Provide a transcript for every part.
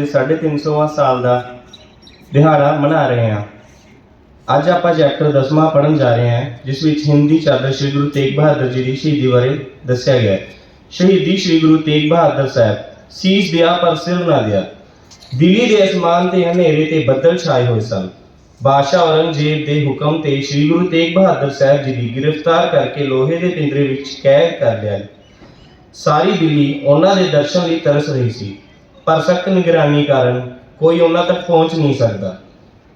ਦੇ 350ਵਾਂ ਸਾਲ ਦਾ ਦਿਹਾੜਾ ਮਨਾ ਰਹੇ ਹਾਂ। ਅੱਜ ਆਪਾਂ ਚੈਪਟਰ 10ਵਾਂ ਪੜਨ ਜਾ ਰਹੇ ਹਾਂ, ਜਿਸ ਵਿੱਚ ਹਿੰਦੀ ਚਾਦਰ ਸ੍ਰੀ ਗੁਰੂ ਤੇਗ ਬਹਾਦਰ ਜੀ ਦੀ ਸ਼ਹੀਦੀ ਬਾਰੇ ਦੱਸਿਆ ਗਿਆ ਹੈ। ਸ਼ਹੀਦੀ ਸ੍ਰੀ ਗੁਰੂ ਤੇਗ ਬਹਾਦਰ ਸਾਹਿਬ, ਸੀਸ ਦਿਆ ਪਰ ਸਿਰ ਨਾ ਦਿਆ। ਦਿੱਲੀ ਦੇ ਅਸਮਾਨ ਤੇ ਹਨੇਰੇ ਤੇ ਬੱਦਲ ਛਾਏ ਹੋਏ ਸਨ। ਬਾਦਸ਼ਾਹ ਔਰੰਗਜ਼ੇਬ ਦੇ ਹੁਕਮ ਤੇ ਸ੍ਰੀ ਗੁਰੂ ਤੇਗ ਬਹਾਦਰ ਸਾਹਿਬ ਜੀ ਦੀ ਗ੍ਰਿਫਤਾਰ ਕਰਕੇ ਲੋਹੇ ਦੇ ਪਿੰਜਰੇ ਵਿੱਚ ਕੈਦ ਕਰ ਲਿਆ। ਸਾਰੀ ਦਿੱਲੀ ਉਹਨਾਂ ਦੇ ਦਰਸ਼ਨ ਲਈ ਤਰਸ ਰਹੀ ਸੀ। ਪਰ ਸਖਤ ਨਿਗਰਾਨੀ ਕਾਰਨ ਕੋਈ ਉਹਨਾਂ ਤੱਕ ਪਹੁੰਚ ਨਹੀਂ ਸਕਦਾ।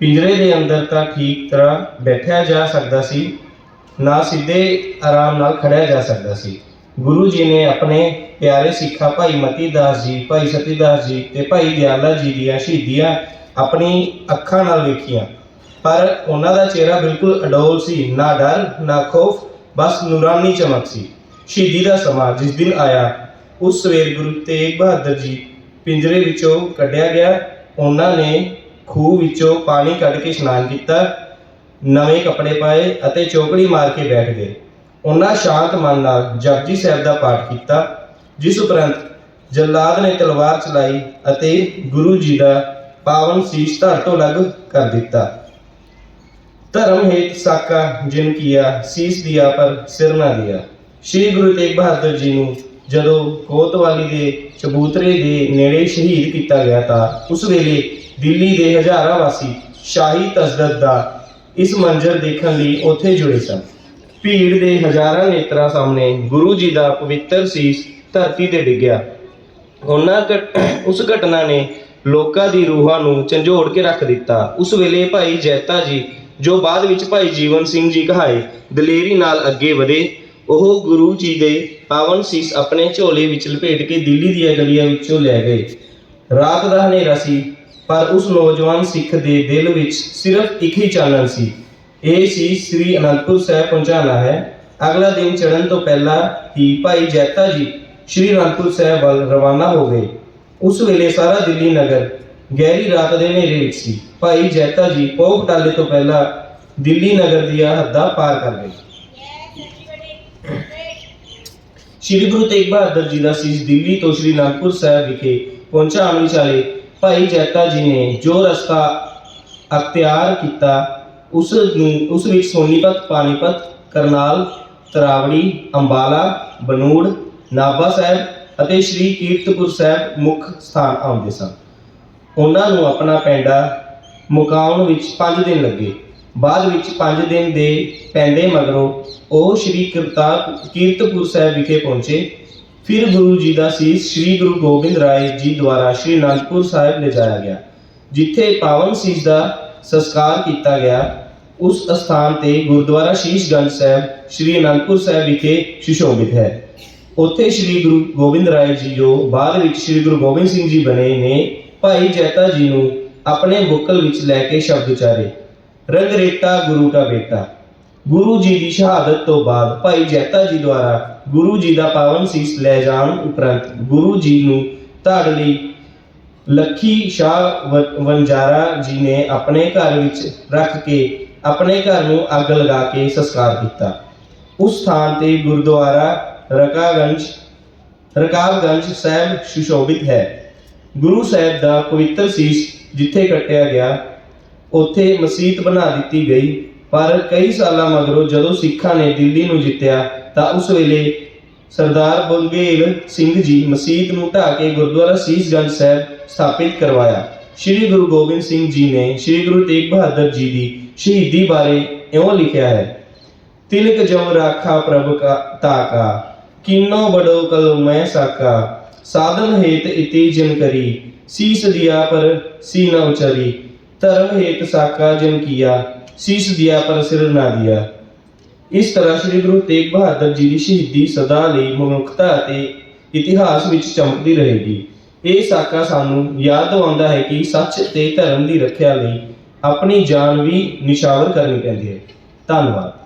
ਪਿੰਜਰੇ ਦੇ ਅੰਦਰ ਤਾਂ ਠੀਕ ਤਰ੍ਹਾਂ ਬੈਠਿਆ ਜਾ ਸਕਦਾ ਸੀ, ਨਾ ਸਿੱਧੇ ਆਰਾਮ ਨਾਲ ਖੜਿਆ ਜਾ ਸਕਦਾ ਸੀ। ਗੁਰੂ ਜੀ ਨੇ ਆਪਣੇ ਪਿਆਰੇ ਸਿੱਖਾ ਭਾਈ ਮਤੀ ਦਾਸ ਜੀ, ਭਾਈ ਸਤੀ ਦਾਸ ਜੀ ਤੇ ਭਾਈ ਦਿਆਲਾ ਜੀ ਦੀਆਂ ਸ਼ਹੀਦੀਆਂ ਆਪਣੀ ਅੱਖਾਂ ਨਾਲ ਵੇਖੀਆਂ। ਪਰ ਉਹਨਾਂ ਦਾ ਚਿਹਰਾ ਬਿਲਕੁਲ ਅਡੋਲ ਸੀ, ਨਾ ਡਰ, ਨਾ ਖੌਫ, ਬਸ ਨੂਰਾਨੀ ਚਮਕ ਸੀ। ਸ਼ਹੀਦੀ ਦਾ ਸਮਾਂ ਜਿਸ ਦਿਨ ਆਇਆ, ਉਸ ਸਵੇਰ ਗੁਰੂ ਤੇਗ ਬਹਾਦਰ ਜੀ ਪਿੰਜਰੇ ਵਿੱਚੋਂ ਕੱਢਿਆ ਗਿਆ। ਉਹਨਾਂ ਨੇ ਖੂਹ ਵਿੱਚੋਂ ਪਾਣੀ ਕੱਢ ਕੇ ਇਸ਼ਨਾਨ ਕੀਤਾ। ਨਵੇਂ ਕੱਪੜੇ ਪਾਏ ਅਤੇ ਚੌਕੜੀ ਮਾਰ ਕੇ ਬੈਠ ਗਏ। ਉਹਨਾਂ ਸ਼ਾਂਤ ਮਨ ਨਾਲ ਜਪਜੀ ਸਾਹਿਬ ਦਾ ਪਾਠ ਕੀਤਾ, ਜਿਸ ਉਪਰੰਤ ਜੱਲਾਦ ਨੇ ਤਲਵਾਰ ਚਲਾਈ ਅਤੇ ਗੁਰੂ ਜੀ ਦਾ ਪਾਵਨ ਸੀਸ ਧਰ ਤੋਂ ਅਲੱਗ ਕਰ ਦਿੱਤਾ। ਧਰਮ ਹੇਤ ਸਾਕਾ ਜਿਨ ਕੀਆ, ਸੀਸ ਦਿਆ ਪਰ ਸਿਰ ਨਾ ਦਿਆ। ਸ਼੍ਰੀ ਗੁਰੂ ਤੇਗ ਬਹਾਦਰ ਜੀ ਨੂੰ ਜਦੋਂ ਕੋਤਵਾਲੀ ਦੇ ਚਬੂਤਰੇ ਦੇ ਨੇੜੇ ਸ਼ਹੀਦ ਕੀਤਾ ਗਿਆ ਤਾਂ ਉਸ ਵੇਲੇ ਦਿੱਲੀ ਦੇ ਹਜ਼ਾਰਾਂ ਵਾਸੀ ਸ਼ਾਹੀ ਤਸਦਦ ਦਾ ਇਸ ਮੰਜ਼ਰ ਦੇਖਣ ਲਈ ਉੱਥੇ ਜੁੜੇ ਸਨ। ਭੀੜ ਦੇ ਹਜ਼ਾਰਾਂ ਨੇਤਰਾਂ ਸਾਹਮਣੇ ਗੁਰੂ ਜੀ ਦਾ ਪਵਿੱਤਰ ਸੀਸ ਧਰਤੀ ਤੇ ਡਿੱਗਿਆ। ਉਹਨਾਂ ਘਟ- ਉਸ ਘਟਨਾ ਨੇ ਲੋਕਾਂ ਦੀ ਰੂਹਾਂ ਨੂੰ ਝੰਜੋੜ ਕੇ ਰੱਖ ਦਿੱਤਾ। ਉਸ ਵੇਲੇ ਭਾਈ ਜੈਤਾ ਜੀ, ਜੋ ਬਾਅਦ ਵਿੱਚ ਭਾਈ ਜੀਵਨ ਸਿੰਘ ਜੀ ਕਹਾਏ, ਦਲੇਰੀ ਨਾਲ ਅੱਗੇ ਵਧੇ ਉਹ ਗੁਰੂ ਜੀ ਦੇ ਪਾਵਨ ਸੀਸ ਆਪਣੇ ਝੋਲੇ ਵਿੱਚ ਲਪੇਟ ਕੇ ਦਿੱਲੀ ਦੀਆਂ ਗਲੀਆਂ ਵਿੱਚੋਂ ਲੈ ਗਏ। ਰਾਤ ਦਾ ਹਨੇਰਾ ਸੀ, ਪਰ ਉਸ ਨੌਜਵਾਨ ਸਿੱਖ ਦੇ ਦਿਲ ਵਿੱਚ ਸਿਰਫ ਇੱਕ ਹੀ ਚਾਨਣ ਸੀ। ਇਹ ਸੀ, ਸ੍ਰੀ ਅਨੰਦਪੁਰ ਸਾਹਿਬ ਪਹੁੰਚਾਣਾ ਹੈ। ਅਗਲਾ ਦਿਨ ਚੜ੍ਹਨ ਤੋਂ ਪਹਿਲਾਂ ਹੀ ਭਾਈ ਜੈਤਾ ਜੀ ਸ੍ਰੀ ਅਨੰਦਪੁਰ ਸਾਹਿਬ ਵੱਲ ਰਵਾਨਾ ਹੋ ਗਏ। ਉਸ ਵੇਲੇ ਸਾਰਾ ਦਿੱਲੀ ਨਗਰ ਗਹਿਰੀ ਰਾਤ ਦੇ ਹਨੇਰੇ ਵਿੱਚ ਸੀ। ਭਾਈ ਜੈਤਾ ਜੀ ਪੋਹ ਬਟਾਲੇ ਤੋਂ ਪਹਿਲਾਂ ਦਿੱਲੀ ਨਗਰ ਦੀਆਂ ਹੱਦਾਂ ਪਾਰ ਕਰ ਗਏ। ਸ਼੍ਰੀ ਗੁਰੂ ਤੇਗ ਬਹਾਦਰ ਜੀ ਦਾ ਸੀਸ ਦਿੱਲੀ ਤੋਂ ਸ਼੍ਰੀ ਅਨੰਦਪੁਰ ਸਾਹਿਬ ਵਿਖੇ ਪਹੁੰਚਾਉਣ ਵਿਚਾਲੇ ਭਾਈ ਜੈਤਾ ਜੀ ਨੇ ਜੋ ਰਸਤਾ ਅਖਤਿਆਰ ਕੀਤਾ, ਉਸ ਨੂੰ, ਉਸ ਵਿੱਚ ਸੋਨੀਪਤ, ਪਾਣੀਪਤ, ਕਰਨਾਲ, ਤਰਾਵੜੀ, ਅੰਬਾਲਾ, ਬਨੂੜ, ਨਾਭਾ ਸਾਹਿਬ ਅਤੇ ਸ਼੍ਰੀ ਕੀਰਤਪੁਰ ਸਾਹਿਬ ਮੁੱਖ ਸਥਾਨ ਆਉਂਦੇ ਸਨ। ਉਹਨਾਂ ਨੂੰ ਆਪਣਾ ਪੈਂਡਾ ਮੁਕਾਉਣ ਵਿੱਚ 5 ਦਿਨ ਲੱਗੇ। ਬਾਅਦ ਵਿੱਚ 5 ਦਿਨ ਦੇ ਪੈਂਦੇ ਮਗਰੋਂ ਉਹ ਸ਼੍ਰੀ ਕਰਤਾਰ ਕੀਰਤਪੁਰ ਸਾਹਿਬ ਵਿਖੇ ਪਹੁੰਚੇ। ਫਿਰ ਗੁਰੂ ਜੀ ਦਾ ਸੀਸ ਸ਼੍ਰੀ ਗੁਰੂ ਗੋਬਿੰਦ ਰਾਏ ਜੀ ਦੁਆਰਾ ਸ਼੍ਰੀ ਅਨੰਦਪੁਰ ਸਾਹਿਬ ਲਿਜਾਇਆ ਗਿਆ, ਜਿੱਥੇ ਪਾਵਨ ਸੀਸ ਦਾ ਸੰਸਕਾਰ ਕੀਤਾ ਗਿਆ। ਉਸ ਸਥਾਨ ਤੇ ਗੁਰਦੁਆਰਾ ਸ਼ੀਸ਼ਗੰਜ ਸਾਹਿਬ ਸ਼੍ਰੀ ਅਨੰਦਪੁਰ ਸਾਹਿਬ ਵਿਖੇ ਸੁਸ਼ੋਭਿਤ ਹੈ। ਉੱਥੇ ਸ਼੍ਰੀ ਗੁਰੂ ਗੋਬਿੰਦ ਰਾਏ ਜੀ ਜੋ ਬਾਅਦ ਵਿੱਚ ਸ਼੍ਰੀ ਗੁਰੂ ਗੋਬਿੰਦ ਸਿੰਘ ਜੀ ਬਣੇ ਨੇ, ਭਾਈ ਜੈਤਾ ਜੀ ਨੂੰ ਆਪਣੇ ਬੁੱਕਲ ਵਿੱਚ ਲੈ ਕੇ ਸ਼ਬਦ ਉਚਾਰੇ। ਰੰਗਰੇਟਾ ਗੁਰੂ ਦਾ ਬੇਟਾ। ਗੁਰੂ ਜੀ ਦੀ ਸ਼ਹਾਦਤ ਤੋਂ ਬਾਅਦ ਭਾਈ ਜੈਤਾ ਜੀ ਦੁਆਰਾ ਗੁਰੂ ਜੀ ਦਾ ਪਾਵਨ ਸੀਸ ਲੈ ਜਾਣ ਉਪਰੰਤ ਗੁਰੂ ਜੀ ਨੂੰ ਧੜ ਲਈ। ਲੱਖੀ ਸ਼ਾਹ ਵ- ਜੀ ਨੇ ਆਪਣੇ ਘਰ ਵਿੱਚ ਰੱਖ ਕੇ ਆਪਣੇ ਘਰ ਨੂੰ ਅੱਗ ਲਗਾ ਕੇ ਸੰਸਕਾਰ ਕੀਤਾ। ਉਸ ਸਥਾਨ ਤੇ ਗੁਰਦੁਆਰਾ ਰਕਾਗੰਜ, ਰਕਾਬਗੰਜ ਸਾਹਿਬ ਸੁਸ਼ੋਭਿਤ ਹੈ। ਗੁਰੂ ਸਾਹਿਬ ਦਾ ਪਵਿੱਤਰ ਸੀਸ ਜਿੱਥੇ ਕੱਟਿਆ ਗਿਆ ਉੱਥੇ ਮਸਜਿਦ ਬਣਾ ਦਿੱਤੀ ਗਈ। ਪਰ ਕਈ ਸਾਲਾਂ ਮਗਰੋਂ ਜਦੋਂ ਸਿੱਖਾਂ ਨੇ ਦਿੱਲੀ ਨੂੰ ਜਿੱਤਿਆ, ਤਾਂ ਉਸ ਵੇਲੇ ਸਰਦਾਰ ਬੰਗੇਲ ਸਿੰਘ ਜੀ ਮਸਜਿਦ ਨੂੰ ਢਾਹ ਕੇ ਗੁਰਦੁਆਰਾ ਸੀਸਗੰਜ ਸਾਹਿਬ ਸਥਾਪਿਤ ਕਰਵਾਇਆ। ਸ੍ਰੀ ਗੁਰੂ ਗੋਬਿੰਦ ਸਿੰਘ ਜੀ ਨੇ ਸ੍ਰੀ ਗੁਰੂ ਤੇਗ ਬਹਾਦਰ ਜੀ ਦੀ ਸ਼ਹੀਦੀ ਬਾਰੇ ਇਉਂ ਲਿਖਿਆ ਹੈ, ਤਿਲਕ ਜਮ ਰਾਖਾ ਪ੍ਰਭ ਕਾ ਤਾਕਾ ਕਿੰਨੋ ਬੜੋ ਕਲ ਮੈਂ ਸਾਕਾ, ਸਾਧਨ ਹੇਤ ਇਤੀ ਜਿਨ ਕਰੀ, ਸੀਸ ਦਿਆ ਪਰ ਸੀ ਨ ਉਚਰੀ ਧਰਮ ਹੇਤ ਸਾਕਾ ਜਿਨ ਕੀਆ, ਸੀਸ ਦਿਆ ਪਰ ਸਿਰ ਨਾ ਦਿਆ। ਇਸ ਤਰ੍ਹਾਂ ਸ੍ਰੀ ਗੁਰੂ ਤੇਗ ਬਹਾਦਰ ਜੀ ਦੀ ਸ਼ਹੀਦੀ ਸਦਾ ਲਈ ਮਨੁੱਖਤਾ ਅਤੇ ਇਤਿਹਾਸ ਵਿੱਚ ਚਮਕਦੀ ਰਹੇਗੀ। ਇਹ ਸਾਕਾ ਸਾਨੂੰ ਯਾਦ ਦਿਵਾਉਂਦਾ ਹੈ ਕਿ ਸੱਚ ਤੇ ਧਰਮ ਦੀ ਰੱਖਿਆ ਲਈ ਆਪਣੀ ਜਾਨ ਵੀ ਨਿਸ਼ਾਵਰ ਕਰਨੀ ਪੈਂਦੀ ਹੈ। ਧੰਨਵਾਦ।